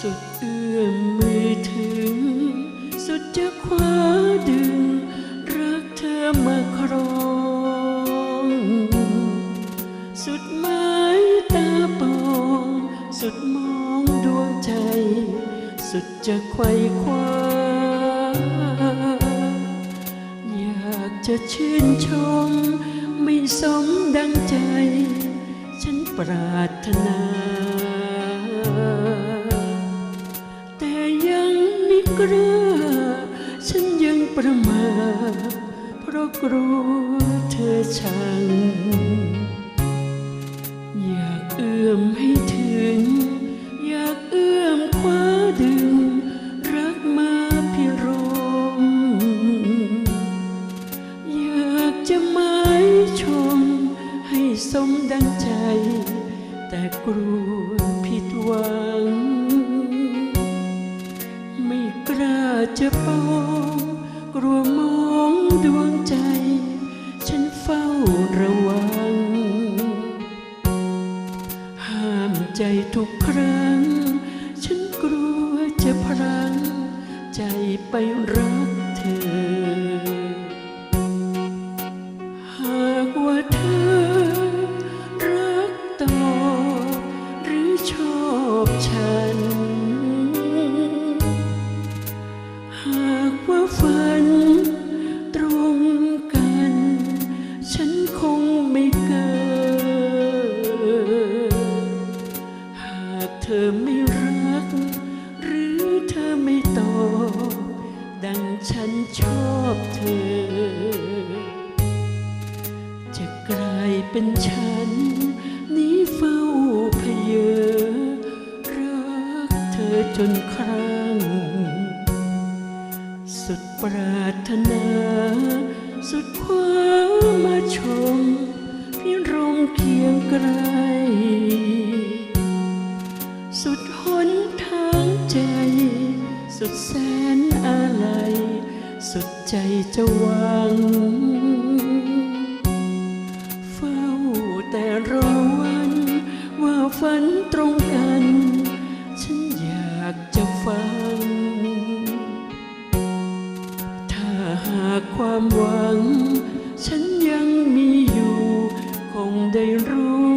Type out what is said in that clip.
สุดเอื้อมมือถึง สุดจะคว้าดึง รักเธอมาครอง สุดไม้ตาปอง สุดมองดวงใจ สุดจะไขว้คว้า อยากจะชื่นชม ไม่สมดังใจ ฉันปรารถนา กล้าฉันยังประมาทเพราะกลัวเธอชัง อยากเอื้อมให้ถึง อยากเอื้อมคว้าดึง รักมาพิรม อยากจะหมายชม ให้สมดังใจ แต่กลัวผิดหวัง จะปองกลัวมองดวงใจ ฉันเฝ้าระวัง ห้ามใจทุกครั้ง ฉันกลัวจะพลัง ใจไปรักเธอ หากว่าเธอ ธอไม่รัก หรือเธอไม่ตอบดังฉันชอบเธอ จะกลายเป็นฉัน นี้เฝ้าเพยอรักเธอจนครั้ง สุดปรารถนา สุดความมาชม พี่รงเคียงไกล สุดแสนอะไร สุดใจจะหวัง เฝ้าแต่รอวัน ว่าฝันตรงกัน ฉันอยากจะฟัง ถ้าหากความหวัง ฉันยังมีอยู่ คงได้รู้